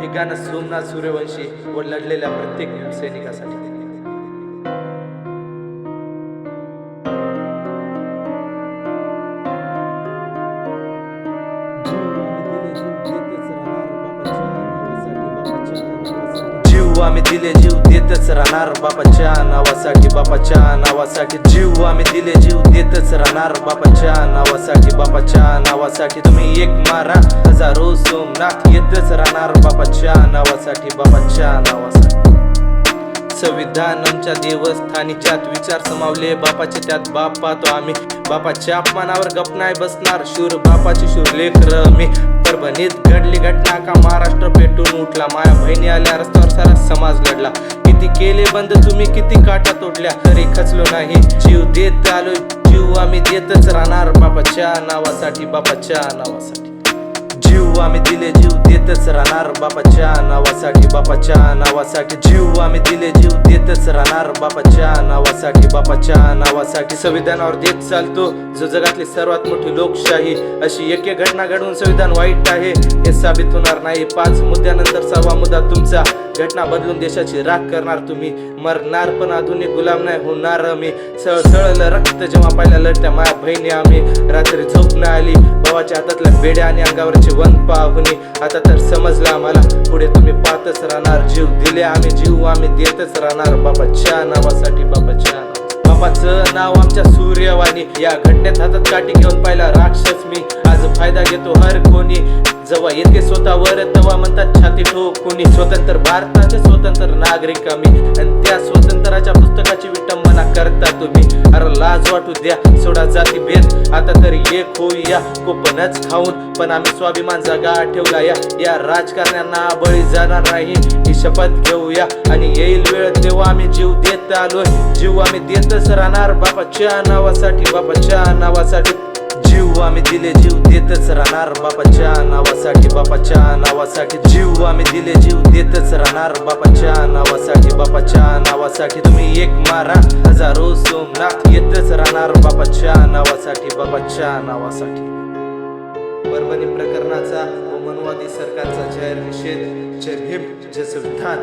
हे गाणं सोमनाथ सूर्यवंशी व लढलेल्या प्रत्येक सैनिकासाठी. जीव आम्ही दिले जीव देतच राहणार बापाच्या नावासाठी. बापाच्या नावासाठी जीव आम्ही दिले जीव देतच राहणार बापाच्या नावासाठी. बापाच्या नावासाठी तुम्ही एक मारा हजारो सोमनाथ येतच राहणार बापाच्या नावासाठी. बापाच्या नावासाठी. संविधान आमच्या देवस्थानी ज्यात विचार समावले बापाचे त्यात बाप पाहतो आम्ही. बापाच्या अपमानावर गप नाही बसणार शूर बापाचे शूर लेकर मी परभणीत घडली घटना का महाराष्ट्र पेटून उठला? माया बहिणी आल्या रस्त्यावर सारा समाज लढला किती केले बंद तुम्ही किती काटा तोडल्या? तरी खचलो नाही. जीव देत आलो जीव आम्ही देतच राहणार बापाच्या नावासाठी बापाच्या नावासाठी. जीव आम्ही दिले जीव देतच राहणार बापाच्या नावासाठी. बापाच्या नावासाठी जीव आम्ही दिले जीव देतच राहणार बापाच्या नावासाठी. बापाच्या नावासाठी संविधानावर देत चालतो. जो जगातली सर्वात मोठी लोकशाही अशी एक एक घटना घडवून संविधान वाईट आहे हे साबित होणार नाही. पाच मुद्द्यानंतर सहावा मुद्दा तुमचा. घटना बदलून देशाची राख करणार तुम्ही. मरणार पण आधुनिक गुलाम नाही होणार मी सळसळलं रक्त जेव्हा पाहिल्या लढत्या माया बहिणी आम्ही. रात्री झोप नाही आली. भावाच्या हातातल्या बेड्या आणि अंगावरची वन पाहुणे आता तर समजलं आम्हाला. पुढे तुम्ही पाहतच राहणार. जीव दिले आम्ही जीव आम्ही देतच राहणार. बाबाच्या नावासाठी बाबाच्या नावा बाबाचं नाव आमच्या सूर्यवाणी. या घटनेत हातात काठी घेऊन पाहिला राक्षस मी. आज फायदा घेतो हर कोणी. जेव्हा येते स्वतःवर तेव्हा म्हणतात छाती ठोकुनी. स्वतंत्र भारताचे स्वतंत्र नागरिक आम्ही. आणि त्या स्वतंत्राच्या पुस्तकाची विटंबना करता तुम्ही. अरे लाज वाटू द्या सोडा जाती भेद. आता तरी एक होऊया कोपनच खाऊन. पण आम्ही स्वाभिमान जागा ठेवला या. या राजकारण्यांना बळी जाणार नाही. ही शपथ घेऊया. आणि येईल वेळ तेव्हा आम्ही जीव देत आलोय. जीव आम्ही देतच राहणार बापाच्या नावासाठी. बापाच्या नावासाठी जीव आम्ही दिले जीव देतच राहणार बापाच्या नावासाठी. बापाच्या नावासाठी जीव आम्ही दिले जीव देतच राहणार बापाच्या नावासाठी. बापाच्या नावासाठी तुम्ही एक मारा हजारो सोमनाथ येतच राहणार बापाच्या नावासाठी बापाच्या नावासाठी. परभणी प्रकरणाचा व मनवादी सरकारचा जाहीर निषेध. जय भीम जय संविधान